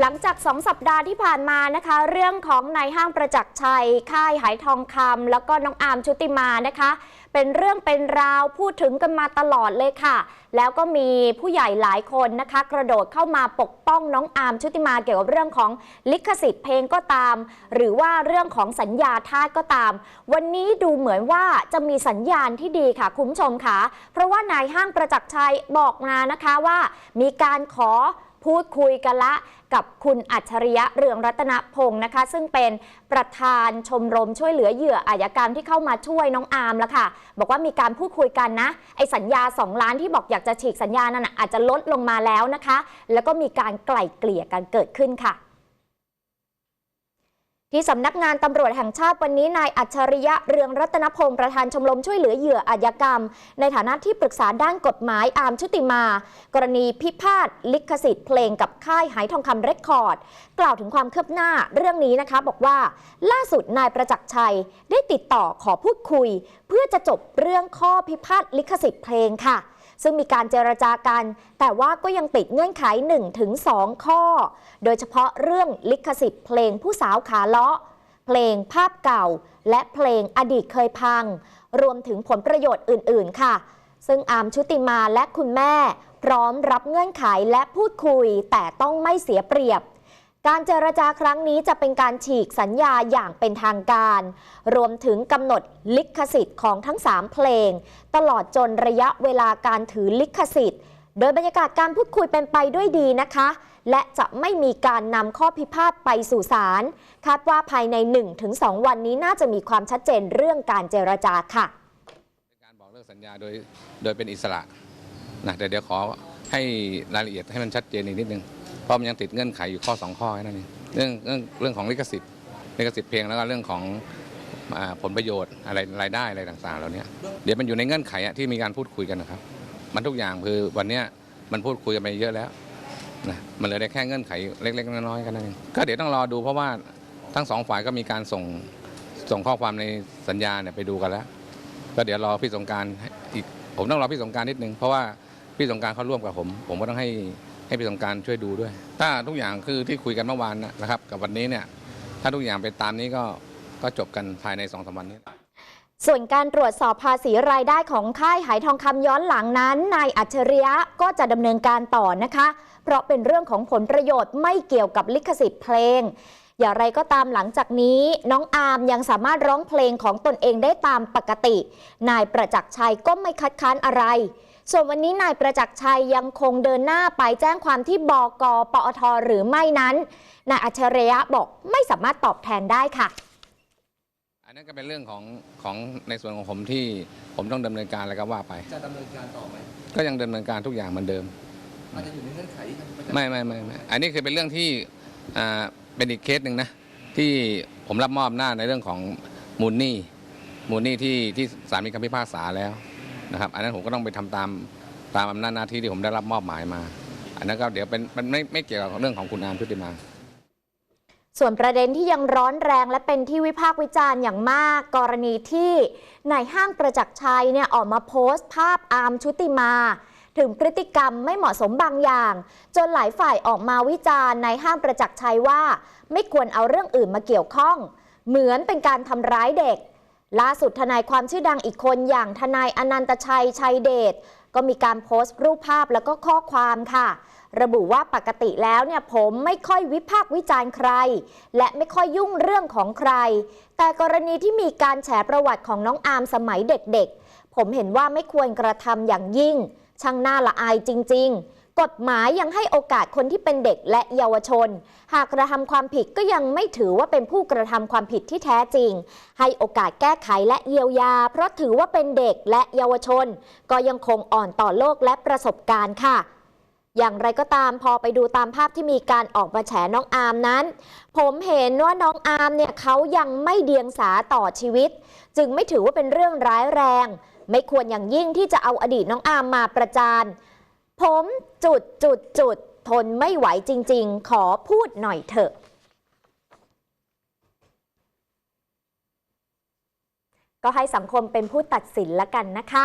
หลังจาก 2 สัปดาห์ที่ผ่านมานะคะ เรื่องของนายห้างประจักษ์ชัย ค่ายหายทองคำแล้วก็น้องอาร์มชุติมานะคะ เป็นเรื่องเป็นราวพูดถึงกันมาตลอดเลยค่ะ แล้วก็มีผู้ใหญ่หลายคนนะคะ กระโดดเข้ามาปกป้องน้องอาร์มชุติมาเกี่ยวกับเรื่องของลิขสิทธิ์เพลงก็ตาม หรือว่าเรื่องของสัญญาทาสก็ตาม วันนี้ดูเหมือนว่าจะมีสัญญาณที่ดีค่ะคุณผู้ชมค่ะเพราะว่านายห้างประจักษ์ชัยบอกมานะคะว่า มีการขอ พูดคุยกันละกับคุณอัจฉริยะเรืองรัตนพงศ์นะคะ ซึ่งเป็นประธานชมรมช่วยเหลือเหยื่ออาญากรรมที่เข้ามาช่วยน้องอาร์มละค่ะ บอกว่ามีการพูดคุยกันนะ ไอสัญญา 2 ล้านที่บอกอยากจะฉีกสัญญานั่นอาจจะลดลงมาแล้วนะคะ แล้วก็มีการไกล่เกลี่ยกันเกิดขึ้นค่ะ ที่สำนักงานตำรวจแห่งชาติวันนี้นายอัจฉริยะเรืองรัตนพงศ์ประธานชมรมช่วยเหลือเหยื่ออาญากรรม ในฐานะที่ปรึกษาด้านกฎหมายอาร์มชุติมา กรณีพิพาทลิขสิทธิ์เพลงกับค่ายหายทองคำเรคคอร์ด กล่าวถึงความคืบหน้าเรื่องนี้นะคะ บอกว่าล่าสุดนายประจักษ์ชัยได้ติดต่อขอพูดคุย เพื่อจะจบเรื่องข้อพิพาทลิขสิทธิ์เพลงค่ะ ซึ่งมีการเจรจากัน แต่ว่าก็ยังติดเงื่อนไข1-2ข้อ โดยเฉพาะเรื่องลิขสิทธิ์เพลงผู้สาวขาเลาะ เพลงภาพเก่า และเพลงอดีตเคยพัง รวมถึงผลประโยชน์อื่น ๆ ค่ะ ซึ่งอาร์มชุติมาและคุณแม่ พร้อมรับเงื่อนไขและพูดคุยแต่ต้องไม่เสียเปรียบ การเจรจาครั้งนี้จะเป็นการฉีกสัญญาอย่างเป็นทางการ รวมถึงกำหนดลิขสิทธิ์ของทั้ง 3 เพลง ตลอดจนระยะเวลาการถือลิขสิทธิ์ โดยบรรยากาศการพูดคุยเป็นไปด้วยดีนะคะ และจะไม่มีการนำข้อพิพาทไปสู่ศาลคาดว่าภายใน 1-2 วันนี้น่าจะมีความชัดเจนเรื่องการเจรจาค่ะการบอกเลิกสัญญาโดยโดยเป็นอิสระนะแต่เดี๋ยวขอให้รายละเอียดให้มันชัดเจนอีกนิดนึง เพราะมันยังติดเงื่อนไขอยู่ข้อ 2 ข้อแค่นั้นเองเรื่องเรื่องเรื่องของลิขสิทธิ์ลิขสิทธิ์เพลงแล้วก็เรื่องของอผลประโยชน์อะไรรายได้อะไรต่างๆเหล่านี้เดี๋ยวมันอยู่ในเงื่อนไขที่มีการพูดคุยกันนะครับ มันทุกอย่างคือวันนี้มันพูดคุยกันไปเยอะแล้วนะมันเหลือได้แค่เงื่อนไขเล็ก ๆ น้อยๆกันนั่นเองก็เดี๋ยวต้องรอดูเพราะว่าทั้งสองฝ่ายก็มีการส่งส่งข้อความในสัญญาเนี่ยไปดูกันแล้ว ก็เดี๋ยวรอพี่สงการอีกผมต้องรอพี่สงการนิดนึงเพราะว่าพี่สงการเขาร่วมกับผม ผมก็ต้องให้ ให้พี่สงการช่วยดูด้วย ถ้าทุกอย่างคือที่คุยกันเมื่อวานนะครับ กับวันนี้เนี่ยถ้าทุกอย่างเป็นตามนี้ก็ก็จบกันภายในสองสามวันนี้ส่วนการตรวจสอบภาษีรายได้ของค่ายหายทองคำย้อนหลังนั้น นายอัจฉริยะก็จะดำเนินการต่อนะคะ เพราะเป็นเรื่องของผลประโยชน์ไม่เกี่ยวกับลิขสิทธิ์เพลง อย่างไรก็ตามหลังจากนี้ น้องอาร์มยังสามารถร้องเพลงของตนเองได้ตามปกติ นายประจักษ์ชัยก็ไม่คัดค้านอะไร ส่วนวันนี้นายประจักษ์ชัยยังคงเดินหน้าไปแจ้งความที่บกปอทหรือไม่นั้น นายอัจฉริยะบอกไม่สามารถตอบแทนได้ค่ะ อันนั้นก็เป็นเรื่องของของในส่วนของผมที่ผมต้องดำเนินการอะไรก็ว่าไป จะดำเนินการต่อไหมก็ยังดำเนินการทุกอย่างเหมือนเดิม อาจจะอยู่ในเงื่อนไขที่ทางประจักษ์ไม่ไม่ไม่ไม่อันนี้คือเป็นเรื่องที่อ่าเป็นอีกเคสหนึ่งนะที่ผมรับมอบหน้าจในเรื่องของมูลหนี้มูลหนี้ที่ที่ศาลมีคำพิพากษาแล้ว นะครับ อันนั้นผมก็ต้องไปทำตามตามอำนาจหน้าที่ที่ผมได้รับมอบหมายมา อันนั้นก็เดี๋ยวเป็นมันไม่ไม่เกี่ยวกับเรื่องของคุณอามชุติมา ส่วนประเด็นที่ยังร้อนแรงและเป็นที่วิพากษ์วิจารณ์อย่างมาก กรณีที่นายห้างประจักษ์ชัยเนี่ยออกมาโพสต์ ภาพอาร์มชุติมาถึงพฤติกรรมไม่เหมาะสมบางอย่าง จนหลายฝ่ายออกมาวิจารณ์นายห้างประจักษ์ชัยว่า ไม่ควรเอาเรื่องอื่นมาเกี่ยวข้อง เหมือนเป็นการทำร้ายเด็ก ล่าสุดทนายความชื่อดังอีกคนอย่างทนายอนันตชัยชัยเดชก็มีการโพสต์รูปภาพแล้วก็ข้อความค่ะ ระบุว่าปกติแล้วเนี่ยผมไม่ค่อยวิพากษ์วิจารณ์ใคร และไม่ค่อยยุ่งเรื่องของใคร แต่กรณีที่มีการแฉประวัติของน้องอาร์มสมัยเด็กๆ ผมเห็นว่าไม่ควรกระทำอย่างยิ่ง ช่างน่าละอายจริง ๆ กฎหมายยังให้โอกาสคนที่เป็นเด็กและเยาวชน หากกระทำความผิดก็ยังไม่ถือว่าเป็นผู้กระทำความผิดที่แท้จริง ให้โอกาสแก้ไขและเยียวยา เพราะถือว่าเป็นเด็กและเยาวชน ก็ยังคงอ่อนต่อโลกและประสบการณ์ค่ะอย่างไรก็ตามพอไปดูตามภาพที่มีการออกมาแฉน้องอาร์มนั้น ผมเห็นว่าน้องอาร์มเนี่ยเขายังไม่เดียงสาต่อชีวิต จึงไม่ถือว่าเป็นเรื่องร้ายแรง ไม่ควรอย่างยิ่งที่จะเอาอดีตน้องอาร์มมาประจาน ผมจุดจุดจุดทนไม่ไหวจริง ๆ ขอพูดหน่อยเถอะ ก็ให้สังคมเป็นผู้ตัดสินละกันนะคะ